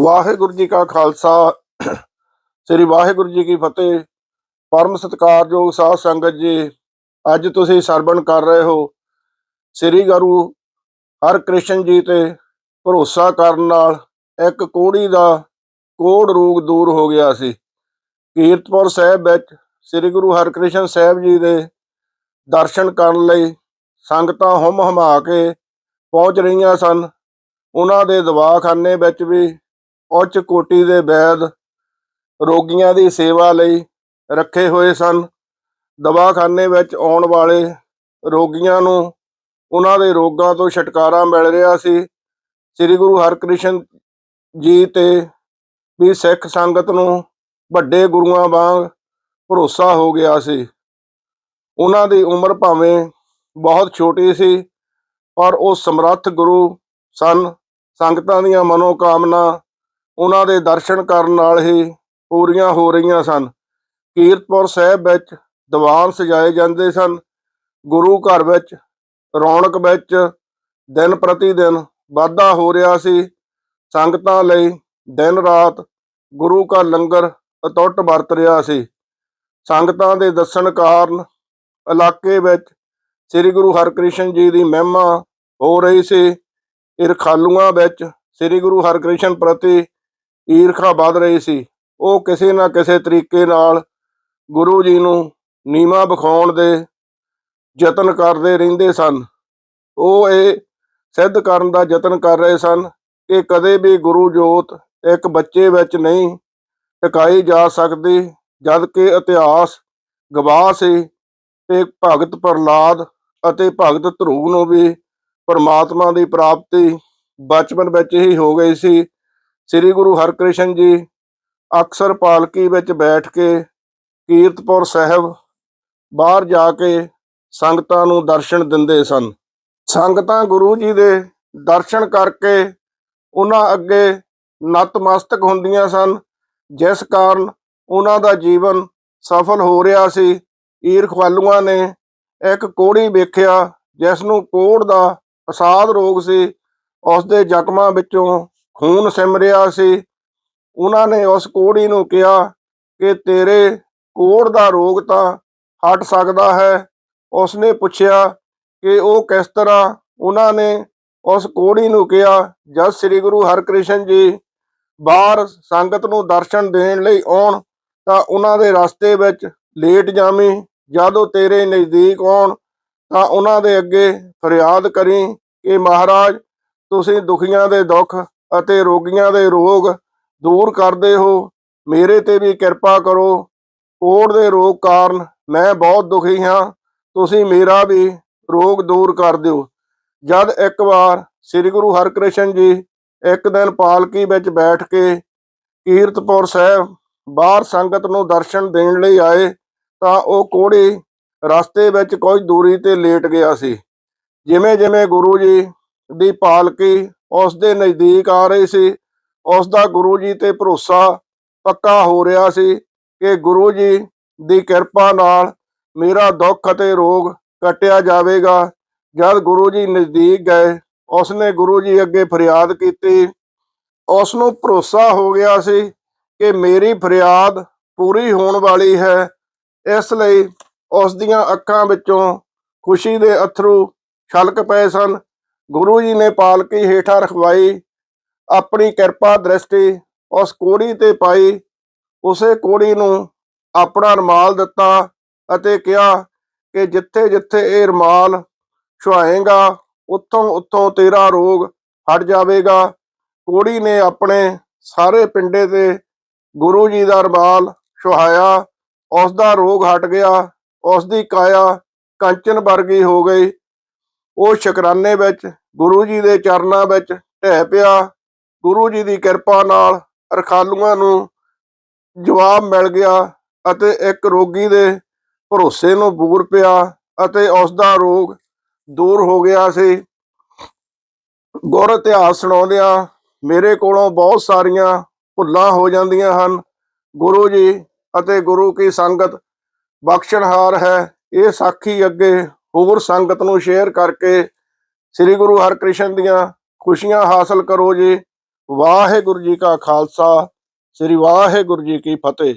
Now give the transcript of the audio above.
ਵਾਹਿਗੁਰੂ ਜੀ ਕਾ ਖਾਲਸਾ। ਸ੍ਰੀ ਵਾਹਿਗੁਰੂ ਜੀ ਕੀ ਫਤਿਹ। ਪਰਮ ਸਤਿਕਾਰਯੋਗ ਸਾਧ ਸੰਗਤ ਜੀ, ਅੱਜ ਤੁਸੀਂ ਸਰਵਣ ਕਰ ਰਹੇ ਹੋ। ਸ੍ਰੀ ਗੁਰੂ ਹਰਿਕ੍ਰਿਸ਼ਨ ਜੀ ਤੇ ਭਰੋਸਾ ਕਰਨ ਨਾਲ ਇੱਕ ਕੋੜੀ ਦਾ ਕੋੜ ਰੋਗ ਦੂਰ ਹੋ ਗਿਆ ਸੀ। ਕੀਰਤਪੁਰ ਸਾਹਿਬ ਵਿੱਚ ਸ੍ਰੀ ਗੁਰੂ ਹਰਿਕ੍ਰਿਸ਼ਨ ਸਾਹਿਬ ਜੀ ਦੇ ਦਰਸ਼ਨ ਕਰਨ ਲਈ ਸੰਗਤਾਂ ਹੁੰਮ ਹਮਾ ਕੇ ਪਹੁੰਚ ਰਹੀਆਂ ਸਨ। ਉਹਨਾਂ ਦੇ ਦਵਾਖਾਨੇ ਵਿੱਚ ਵੀ ਉੱਚ ਕੋਟੀ ਦੇ ਵੈਦ ਰੋਗੀਆਂ ਦੀ ਸੇਵਾ ਲਈ ਰੱਖੇ ਹੋਏ ਸਨ। ਦਵਾਖਾਨੇ ਵਿੱਚ ਆਉਣ ਵਾਲੇ ਰੋਗੀਆਂ ਨੂੰ ਉਹਨਾਂ ਦੇ ਰੋਗਾਂ ਤੋਂ ਛੁਟਕਾਰਾ ਮਿਲ ਰਿਹਾ ਸੀ। ਸ੍ਰੀ ਗੁਰੂ ਹਰਕ੍ਰਿਸ਼ਨ ਜੀ ਤੇ ਵੀ ਸਿੱਖ ਸੰਗਤ ਨੂੰ ਵੱਡੇ ਗੁਰੂਆਂ ਵਾਂਗ ਭਰੋਸਾ ਹੋ ਗਿਆ ਸੀ। ਉਹਨਾਂ ਦੀ ਉਮਰ ਭਾਵੇਂ ਬਹੁਤ ਛੋਟੀ ਸੀ, ਪਰ ਉਹ ਸਮਰੱਥ ਗੁਰੂ ਸਨ। ਸੰਗਤਾਂ ਦੀਆਂ ਮਨੋਕਾਮਨਾ ਉਹਨਾਂ ਦੇ ਦਰਸ਼ਨ ਕਰਨ ਨਾਲ ਹੀ ਪੂਰੀਆਂ ਹੋ ਰਹੀਆਂ ਸਨ। ਕੀਰਤਪੁਰ ਸਾਹਿਬ ਵਿੱਚ ਦੀਵਾਨ ਸਜਾਏ ਜਾਂਦੇ ਸਨ। ਗੁਰੂ ਘਰ ਵਿੱਚ, ਰੌਣਕ ਵਿੱਚ ਦਿਨ ਪ੍ਰਤੀ ਦਿਨ ਵਾਧਾ ਹੋ ਰਿਹਾ ਸੀ। ਸੰਗਤਾਂ ਲਈ ਦਿਨ ਰਾਤ ਗੁਰੂ ਘਰ ਲੰਗਰ ਅਟੁੱਟ ਵਰਤ ਰਿਹਾ ਸੀ। ਸੰਗਤਾਂ ਦੇ ਦੱਸਣ ਕਾਰਨ ਇਲਾਕੇ ਵਿੱਚ ਸ੍ਰੀ ਗੁਰੂ ਹਰਕ੍ਰਿਸ਼ਨ ਜੀ ਦੀ ਮਹਿਮਾ ਹੋ ਰਹੀ ਸੀ। ਇਰਖਾਲੂਆਂ ਵਿੱਚ ਸ੍ਰੀ ਗੁਰੂ ਹਰਕ੍ਰਿਸ਼ਨ ਪ੍ਰਤੀ ਈਰਖਾ ਵੱਧ ਰਹੀ ਸੀ। ਉਹ ਕਿਸੇ ਨਾ ਕਿਸੇ ਤਰੀਕੇ ਨਾਲ ਗੁਰੂ ਜੀ ਨੂੰ ਨੀਮਾ ਵਿਖਾਉਣ ਦੇ ਯਤਨ ਕਰਦੇ ਰਹਿੰਦੇ ਸਨ। ਉਹ ਇਹ ਸਿੱਧ ਕਰਨ ਦਾ ਯਤਨ ਕਰ ਰਹੇ ਸਨ ਕਿ ਕਦੇ ਵੀ ਗੁਰੂ ਜੋਤ ਇੱਕ ਬੱਚੇ ਵਿੱਚ ਨਹੀਂ ਟਿਕਾਈ ਜਾ ਸਕਦੀ, ਜਦ ਕਿ ਇਤਿਹਾਸ ਗਵਾਹ ਸੀ ਕਿ ਭਗਤ ਪ੍ਰਲਾਦ ਅਤੇ ਭਗਤ ਧਰੂਵ ਨੂੰ ਵੀ ਪਰਮਾਤਮਾ ਦੀ ਪ੍ਰਾਪਤੀ ਬਚਪਨ ਵਿੱਚ ਹੀ ਹੋ ਗਈ ਸੀ। ਸ੍ਰੀ ਗੁਰੂ ਹਰਿਕ੍ਰਿਸ਼ਨ ਜੀ ਅਕਸਰ ਪਾਲਕੀ ਵਿੱਚ ਬੈਠ ਕੇ ਕੀਰਤਪੁਰ ਸਾਹਿਬ ਬਾਹਰ ਜਾ ਕੇ ਸੰਗਤਾਂ ਨੂੰ ਦਰਸ਼ਨ ਦਿੰਦੇ ਸਨ। ਸੰਗਤਾਂ ਗੁਰੂ ਜੀ ਦੇ ਦਰਸ਼ਨ ਕਰਕੇ ਉਹਨਾਂ ਅੱਗੇ ਨਤਮਸਤਕ ਹੁੰਦੀਆਂ ਸਨ, ਜਿਸ ਕਾਰਨ ਉਹਨਾਂ ਦਾ ਜੀਵਨ ਸਫਲ ਹੋ ਰਿਹਾ ਸੀ। ਈਰਖਵਾਲੂਆਂ ਨੇ ਇੱਕ ਕੋੜੀ ਵੇਖਿਆ ਜਿਸ ਨੂੰ ਕੋੜ ਦਾ ਅਸਾਧ ਰੋਗ ਸੀ। ਉਸ ਦੇ ਜ਼ਖਮਾਂ ਵਿੱਚੋਂ ਖੂਨ ਸਿਮ ਰਿਹਾ ਸੀ। ਉਹਨਾਂ ਨੇ ਉਸ ਕੋੜੀ ਨੂੰ ਕਿਹਾ ਕਿ ਤੇਰੇ ਕੋੜ ਦਾ ਰੋਗ ਤਾਂ ਹਟ ਸਕਦਾ ਹੈ। ਉਸਨੇ ਪੁੱਛਿਆ ਕਿ ਉਹ ਕਿਸ ਤਰ੍ਹਾਂ? ਉਹਨਾਂ ਨੇ ਉਸ ਕੋੜੀ ਨੂੰ ਕਿਹਾ, ਜਦ ਸ੍ਰੀ ਗੁਰੂ ਹਰਕ੍ਰਿਸ਼ਨ ਜੀ ਬਾਹਰ ਸੰਗਤ ਨੂੰ ਦਰਸ਼ਨ ਦੇਣ ਲਈ ਆਉਣ, ਤਾਂ ਉਹਨਾਂ ਦੇ ਰਸਤੇ ਵਿੱਚ ਲੇਟ ਜਾਵੀਂ। ਜਦੋਂ ਤੇਰੇ ਨਜ਼ਦੀਕ ਆਉਣ, ਤਾਂ ਉਹਨਾਂ ਦੇ ਅੱਗੇ ਫਰਿਆਦ ਕਰੀ ਕਿ ਮਹਾਰਾਜ, ਤੁਸੀਂ ਦੁਖੀਆਂ ਦੇ ਦੁੱਖ ਅਤੇ ਰੋਗੀਆਂ ਦੇ ਰੋਗ ਦੂਰ ਕਰਦੇ ਹੋ। ਮੇਰੇ ਤੇ ਵੀ ਕਿਰਪਾ ਕਰੋ। ਕੋੜ ਦੇ ਰੋਗ ਕਾਰਨ ਮੈਂ ਬਹੁਤ ਦੁਖੀ ਹਾਂ। ਤੁਸੀਂ ਮੇਰਾ ਵੀ ਰੋਗ ਦੂਰ ਕਰ ਦਿਓ। ਜਦ ਇੱਕ ਵਾਰ ਸ੍ਰੀ ਗੁਰੂ ਹਰਕ੍ਰਿਸ਼ਨ ਜੀ ਇੱਕ ਦਿਨ ਪਾਲਕੀ ਵਿੱਚ ਬੈਠ ਕੇ ਕੀਰਤਪੁਰ ਸਾਹਿਬ ਬਾਹਰ ਸੰਗਤ ਨੂੰ ਦਰਸ਼ਨ ਦੇਣ ਲਈ ਆਏ, ਤਾਂ ਉਹ ਕੋੜੀ ਰਸਤੇ ਵਿੱਚ ਕੁਝ ਦੂਰੀ ਤੇ ਲੇਟ ਗਿਆ ਸੀ। ਜਿਵੇਂ ਜਿਵੇਂ ਗੁਰੂ ਜੀ ਦੀ ਪਾਲਕੀ ਉਸ ਦੇ ਨਜ਼ਦੀਕ ਆ ਰਹੇ ਸੀ। ਉਸ ਦਾ ਗੁਰੂ ਜੀ ਤੇ ਭਰੋਸਾ ਪੱਕਾ ਹੋ ਰਿਹਾ ਸੀ ਕਿ ਗੁਰੂ ਜੀ ਦੀ ਕਿਰਪਾ ਨਾਲ ਮੇਰਾ ਦੁੱਖ ਅਤੇ ਰੋਗ ਕੱਟਿਆ ਜਾਵੇਗਾ। ਜਦ ਗੁਰੂ ਜੀ ਨਜ਼ਦੀਕ ਗਏ ਉਸ ਨੇ ਗੁਰੂ ਜੀ ਅੱਗੇ ਫਰਿਆਦ ਕੀਤੀ। ਉਸ ਨੂੰ ਭਰੋਸਾ ਹੋ ਗਿਆ ਸੀ ਕਿ ਮੇਰੀ ਫਰਿਆਦ ਪੂਰੀ ਹੋਣ ਵਾਲੀ ਹੈ। ਇਸ ਲਈ ਉਸ ਦੀਆਂ ਅੱਖਾਂ ਵਿੱਚੋਂ ਖੁਸ਼ੀ ਦੇ ਅਥਰੂ ਛਲਕ ਪਏ ਸਨ। ਗੁਰੂ ਜੀ ਨੇ ਪਾਲਕੀ ਹੇਠਾਂ ਰਖਵਾਈ, ਆਪਣੀ ਕਿਰਪਾ ਦ੍ਰਿਸ਼ਟੀ ਉਸ ਕੋੜੀ ਤੇ ਪਾਈ, ਉਸੇ ਕੋੜੀ ਨੂੰ ਆਪਣਾ ਰਮਾਲ ਦਿੱਤਾ ਅਤੇ ਕਿਹਾ ਕਿ ਜਿੱਥੇ ਜਿੱਥੇ ਇਹ ਰਮਾਲ ਛੁਆਏਗਾ ਉੱਥੋਂ ਉੱਥੋਂ ਤੇਰਾ ਰੋਗ ਹਟ ਜਾਵੇਗਾ। ਕੋੜੀ ਨੇ ਆਪਣੇ ਸਾਰੇ ਪਿੰਡੇ ਤੇ ਗੁਰੂ ਜੀ ਦਾ ਰਮਾਲ ਛੁਹਾਇਆ ਉਸ ਦਾ ਰੋਗ ਹਟ ਗਿਆ ਉਸ ਦੀ ਕਾਇਆ ਕੰਚਨ ਵਰਗੀ ਹੋ ਗਈ। ਉਹ ਸ਼ੁਕਰਾਨੇ ਵਿੱਚ, ਗੁਰੂ ਜੀ ਦੇ ਚਰਨਾਂ ਵਿੱਚ ਢਹਿ ਪਿਆ। ਗੁਰੂ ਜੀ ਦੀ ਕਿਰਪਾ ਨਾਲ ਰਖਾਲੂਆਂ ਨੂੰ ਜਵਾਬ ਮਿਲ ਗਿਆ ਅਤੇ ਇੱਕ ਰੋਗੀ ਦੇ ਭਰੋਸੇ ਨੂੰ ਬੂਰ ਪਿਆ ਅਤੇ ਉਸ ਦਾ ਰੋਗ ਦੂਰ ਹੋ ਗਿਆ ਸੀ। ਗੁਰ ਇਤਿਹਾਸ ਸੁਣਾਉਂਦਿਆਂ ਮੇਰੇ ਕੋਲੋਂ ਬਹੁਤ ਸਾਰੀਆਂ ਭੁੱਲਾਂ ਹੋ ਜਾਂਦੀਆਂ ਹਨ। ਗੁਰੂ ਜੀ ਅਤੇ ਗੁਰੂ ਕੀ ਸੰਗਤ ਬਖਸ਼ਣਹਾਰ ਹੈ। ਇਹ ਸਾਖੀ ਅੱਗੇ ਹੋਰ ਸੰਗਤ ਨੂੰ ਸ਼ੇਅਰ ਕਰਕੇ ਸ੍ਰੀ ਗੁਰੂ ਹਰਿਕ੍ਰਿਸ਼ਨ ਦੀਆਂ ਖੁਸ਼ੀਆਂ ਹਾਸਲ ਕਰੋ ਜੀ। ਵਾਹਿਗੁਰੂ ਜੀ ਕਾ ਖਾਲਸਾ, ਸ੍ਰੀ ਵਾਹਿਗੁਰੂ ਜੀ ਕੀ ਫਤਿਹ।